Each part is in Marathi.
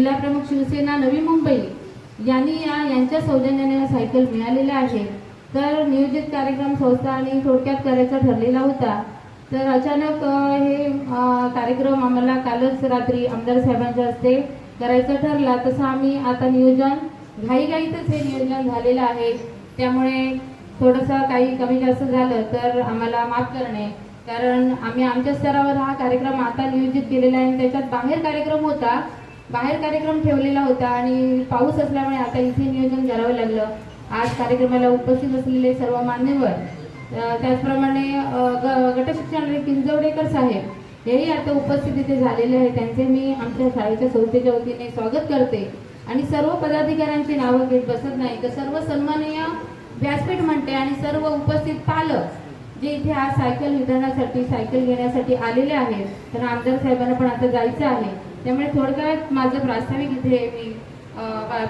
जिल्हाप्रमुख शिवसेना नवी मुंबई यांनी या यांच्या सौजन्याने सायकल मिळालेल्या आहे. तर नियोजित कार्यक्रम संस्था आणि थोडक्यात करायचा ठरलेला होता. तर अचानक हे कार्यक्रम आम्हाला कालच रात्री आमदार साहेबांच्या हस्ते करायचा ठरला. तसं आम्ही आता नियोजन घाईघाईतच हे नियोजन झालेलं आहे. त्यामुळे थोडंसं काही कमी जास्त झालं तर आम्हाला माफ करणे. कारण आम्ही आमच्या स्तरावर हा कार्यक्रम आता नियोजित केलेला आहे आणि त्याच्यात बाहेर कार्यक्रम होता. बाहेर कार्यक्रम ठेवलेला होता आणि पाऊस असल्यामुळे आता इथे नियोजन करावं लागलं. आज कार्यक्रमाला उपस्थित असलेले सर्व मान्यवर त्याचप्रमाणे गटशिक्षणारे ग- गटशिक्षण पिंजवडेकर साहेब हेही आता उपस्थित इथे झालेले आहे त्यांचे मी आमच्या शाळेच्या संस्थेच्या वतीने स्वागत करते. आणि सर्व पदाधिकाऱ्यांची नावं घेत बसत नाही. तर सर्व सन्माननीय व्यासपीठ म्हणते आणि सर्व उपस्थित पालक जे इथे आज सायकल वितरणासाठी सायकल घेण्यासाठी आलेले आहेत. तर आमदार साहेबांना पण आता जायचं आहे. त्यामुळे थोडक्यात माझं प्रास्ताविक इथे मी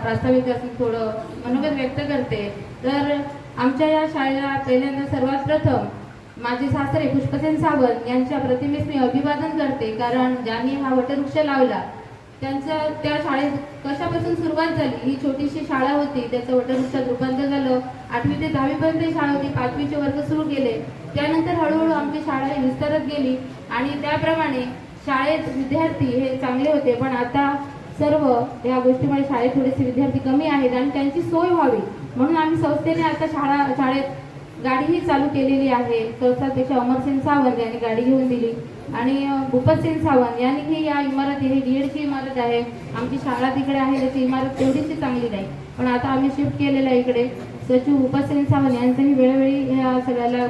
प्रास्ताविक असून थोडं मनोगत व्यक्त करते. तर आमच्या या शाळेला पहिल्यांदा सर्वात प्रथम माझे सासरे पुष्पसेन सावंत यांच्या प्रतिमेस मी अभिवादन करते. कारण ज्यांनी हा वटवृक्ष लावला त्यांचं त्या शाळेत कशापासून सुरुवात झाली? ही छोटीशी शाळा होती. त्याचं वटवृक्षात रूपांतर झालं. आठवी ते दहावीपर्यंत ही शाळा होती. पाचवीचे वर्ग सुरू केले. त्यानंतर हळूहळू आमची शाळा ही विस्तारत गेली. आणि त्याप्रमाणे शाळेत विद्यार्थी हे चांगले होते पण आता सर्व या गोष्टीमुळे शाळेत थोडेसे विद्यार्थी कमी आहेत आणि त्यांची सोय व्हावी. म्हणून आम्ही संस्थेने आता शाळा शाळेत गाडीही चालू केलेली आहे. संस्थाध्यक्ष अमरसिंग सावंत यांनी गाडी घेऊन दिली. आणि भूपतसिंग सावंत यांनी ही या इमारत ही डीएडची इमारत आहे. आमची शाळा तिकडे आहे त्याची इमारत तेवढीशी चांगली नाही. पण आता आम्ही शिफ्ट केलेलं आहे इकडे. सचिव भूपतसिंग सावंत यांचंही वेळोवेळी या सगळ्याला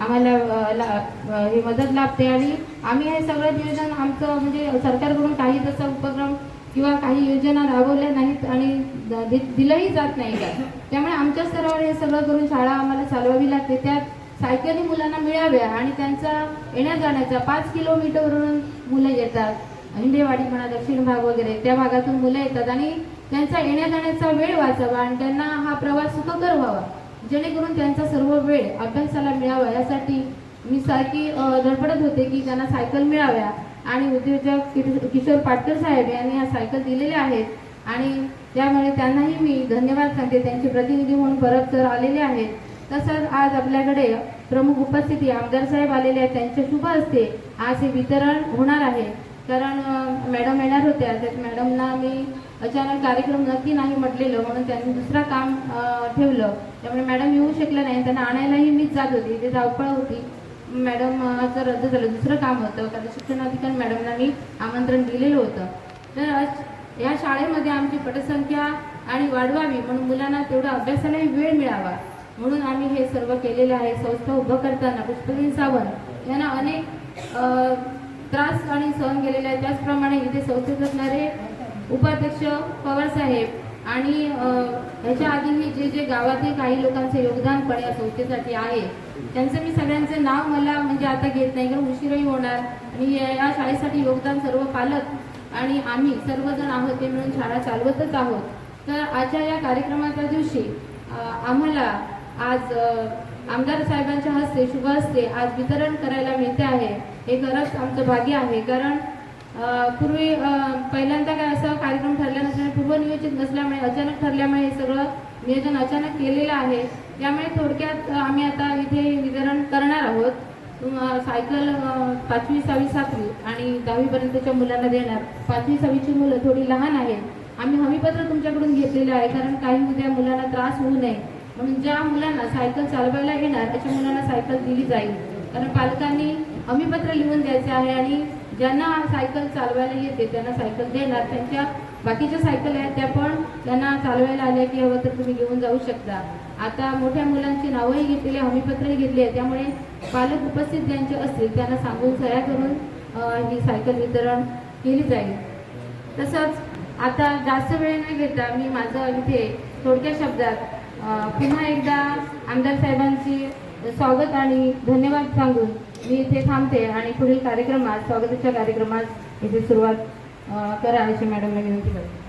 आम्हाला हे ला- मदत लाभते आणि आम्ही हे सगळं नियोजन आमचं म्हणजे सरकारकडून काही तसा उपक्रम किंवा काही योजना राबवल्या नाहीत आणि द- दिलंही जात नाही का? त्यामुळे आमच्या स्तरावर हे सगळं करून शाळा आम्हाला चालवावी लागते. त्यात सायकली मुलांना मिळाव्या आणि त्यांचा येण्या जाण्याचा पाच किलोमीटरवरून मुलं येतात. हिंडेवाडी म्हणा दक्षिण भाग वगैरे त्या भागातून मुलं येतात आणि त्यांचा येण्या जाण्याचा वेळ वाचावा आणि त्यांना हा प्रवास सुखकर व्हावा. जेणेकरून त्यांचा सर्व वेळ अभ्यासाला मिळावा. यासाठी मी सारखी धडपडत होते की त्यांना सायकल मिळाव्या आणि उद्योजक किशोर पाटकर साहेब यांनी ह्या सायकल दिलेल्या आहेत आणि त्यामुळे त्यांनाही मी धन्यवाद सांगते. त्यांचे प्रतिनिधी म्हणून परत सर आलेले आहेत. तसंच आज आपल्याकडे प्रमुख उपस्थिती आमदार साहेब आलेले आहेत. त्यांच्या शुभ असते आज हे वितरण होणार आहे. कारण मॅडम येणार होत्या. तर मॅडमला मी अचानक कार्यक्रम नक्की नाही म्हटलेलं म्हणून त्यांनी दुसरा काम ठेवलं. त्यामुळे मॅडम येऊ शकल्या नाही. त्यांना आणायलाही मीच जात होती. ते धावपळ होती. मॅडम असं रद्द झालं. दुसरं काम होतं. कारण शिक्षणाधिकारी मॅडमला मी आमंत्रण दिलेलं होतं. तर या शाळेमध्ये आमची पटसंख्या आणि वाढवावी म्हणून मुलांना तेवढा अभ्यासालाही वेळ मिळावा. म्हणून आम्ही हे सर्व केलेलं आहे. संस्था उभं करताना पुष्पलीन सावंत यांना अनेक त्रास आणि सहन केलेले आहे त्याचप्रमाणे इथे संस्थेत असणारे उपाध्यक्ष पवार साहेब आणि ह्याच्या आधीही जे जे गावातील काही लोकांचे योगदान पण या संस्थेसाठी आहे त्यांचं मी सगळ्यांचं नाव मला म्हणजे आता घेत नाही कारण उशीरही होणार. आणि या शाळेसाठी योगदान सर्व पालक आणि आम्ही सर्वजण आहोत ते मिळून शाळा चालवतच आहोत. तर आजच्या या कार्यक्रमाच्या दिवशी आम्हाला आज आमदार साहेबांच्या हस्ते शुभ हस्ते आज वितरण करायला मिळते आहे. हे खरंच आमचं भाग्य आहे. कारण पूर्वी पहिल्यांदा काय असं कार्यक्रम ठरला नसल्यामुळे पूर्वनियोजित नसल्यामुळे अचानक ठरल्यामुळे हे सगळं नियोजन अचानक केलेलं आहे. त्यामुळे थोडक्यात आम्ही आता इथे वितरण करणार आहोत. सायकल पाचवी सहावी सातवी आणि दहावीपर्यंतच्या मुलांना देणार. पाचवी सहावीची मुलं थोडी लहान आहेत. आम्ही हमीपत्र तुमच्याकडून घेतलेलं आहे. कारण काही उद्या मुलांना त्रास होऊ नये. म्हणून ज्या मुलांना सायकल चालवायला येणार त्याच्या मुलांना सायकल दिली जाईल. कारण पालकांनी हमीपत्र लिहून द्यायचे आहे आणि ज्यांना सायकल चालवायला येते त्यांना सायकल देणार. त्यांच्या बाकीच्या सायकल आहेत त्या पण त्यांना चालवायला आल्या की हवं तर तुम्ही घेऊन जाऊ शकता. आता मोठ्या मुलांची नावंही घेतलेली हमीपत्रही घेतली आहे. त्यामुळे पालक उपस्थित ज्यांचे असतील त्यांना सांगून सह्या करून ही सायकल वितरण केली जाईल. तसंच आता जास्त वेळ न घेता मी माझं इथे थोडक्या शब्दात पुन्हा एकदा आमदार साहेबांची स्वागत आणि धन्यवाद सांगून मी इथे थांबते आणि पुढील कार्यक्रमात स्वागताच्या कार्यक्रमात इथे सुरुवात करा अशी मॅडमला विनंती करते.